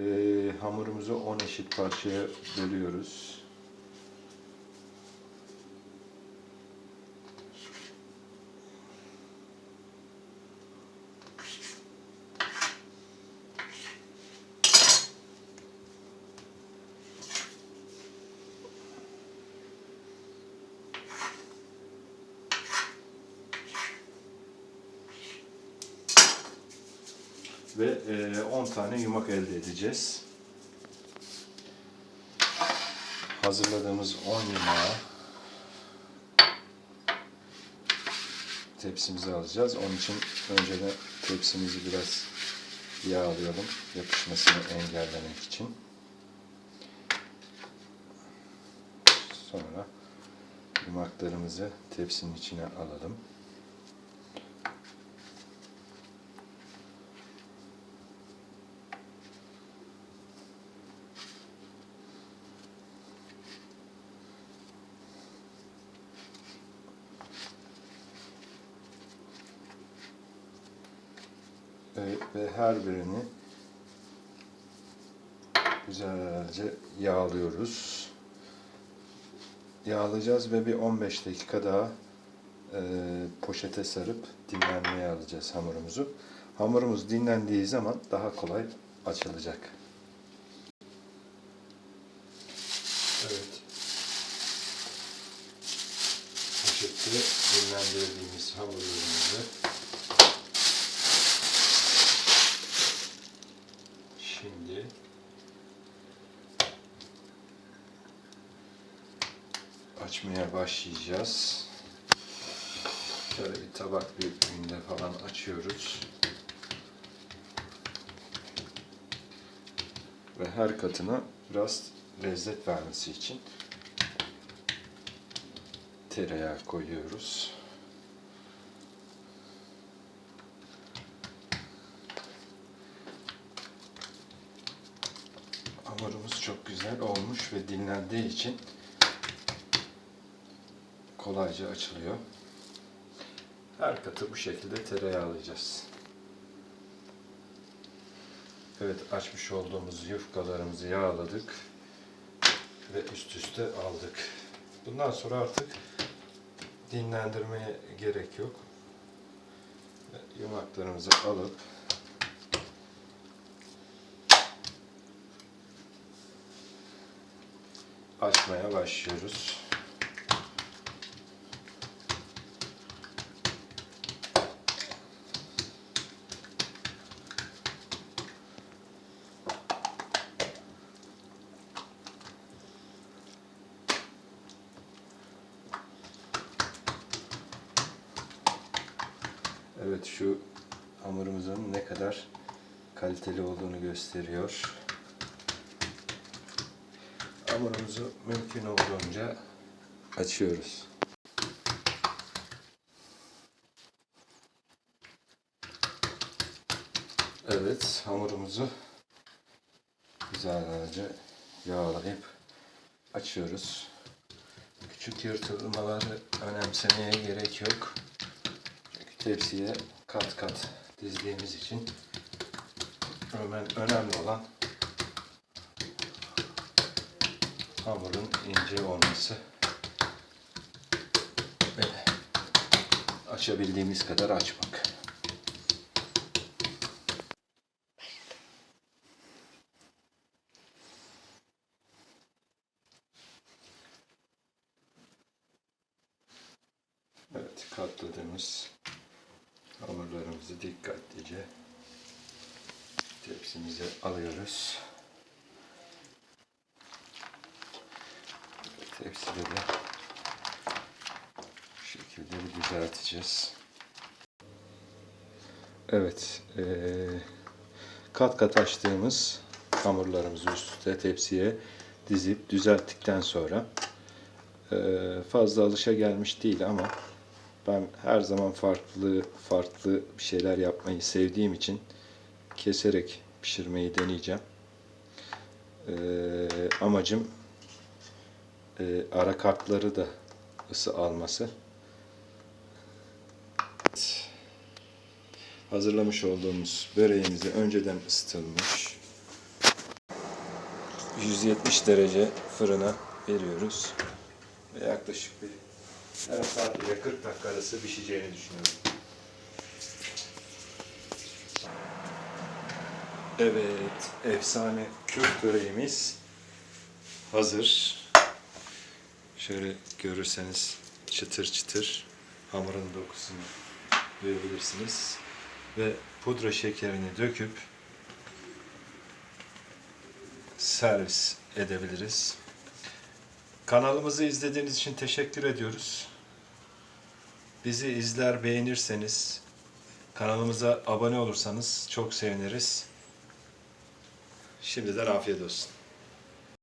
e, hamurumuzu 10 eşit parçaya bölüyoruz. Ve e, 10 tane yumak elde edeceğiz. Hazırladığımız 10 yumağı tepsimize alacağız. Onun için önceden tepsimizi biraz yağlayalım yapışmasını engellemek için. Sonra yumaklarımızı tepsinin içine alalım. Evet, ve her birini güzelce yağlıyoruz. Yağlayacağız ve bir 15 dakika daha e, poşete sarıp dinlenmeye alacağız hamurumuzu. Hamurumuz dinlendiği zaman daha kolay açılacak. Evet. Poşette dinlendirdiğimiz hamurlarımızı Şimdi açmaya başlayacağız. Şöyle bir tabak büyüklüğünde falan açıyoruz. Ve her katına biraz lezzet vermesi için tereyağı koyuyoruz. Hamurumuz çok güzel olmuş ve dinlendiği için kolayca açılıyor. Her katı bu şekilde tereyağlayacağız. Evet açmış olduğumuz yufkalarımızı yağladık ve üst üste aldık. Bundan sonra artık dinlendirmeye gerek yok. Yumaklarımızı alıp açmaya başlıyoruz. Evet şu hamurumuzun ne kadar kaliteli olduğunu gösteriyor. Hamurumuzu mümkün olduğunca açıyoruz. Evet, hamurumuzu güzelce yağlayıp açıyoruz. Küçük yırtılmaları önemsemeye gerek yok. Çünkü tepsiye kat kat dizdiğimiz için önem- önemli olan hamurun ince olması ve açabildiğimiz kadar açmak. Evet, katladığımız hamurlarımızı dikkatlice tepsimize alıyoruz. Tepside de bu şekilde bir düzelteceğiz. Evet, eee, kat kat açtığımız hamurlarımızı üst üste tepsiye dizip düzelttikten sonra eee, fazla alışa gelmiş değil ama ben her zaman farklı farklı bir şeyler yapmayı sevdiğim için keserek pişirmeyi deneyeceğim. Eee, amacım e, ara kartları da ısı alması. Evet. Hazırlamış olduğumuz böreğimizi önceden ısıtılmış 170 derece fırına veriyoruz. Ve yaklaşık bir yarım saat ile 40 dakika arası pişeceğini düşünüyorum. Evet, efsane Kürt böreğimiz hazır. Şöyle görürseniz çıtır çıtır hamurun dokusunu duyabilirsiniz. Ve pudra şekerini döküp servis edebiliriz. Kanalımızı izlediğiniz için teşekkür ediyoruz. Bizi izler beğenirseniz, kanalımıza abone olursanız çok seviniriz. Şimdiden afiyet olsun.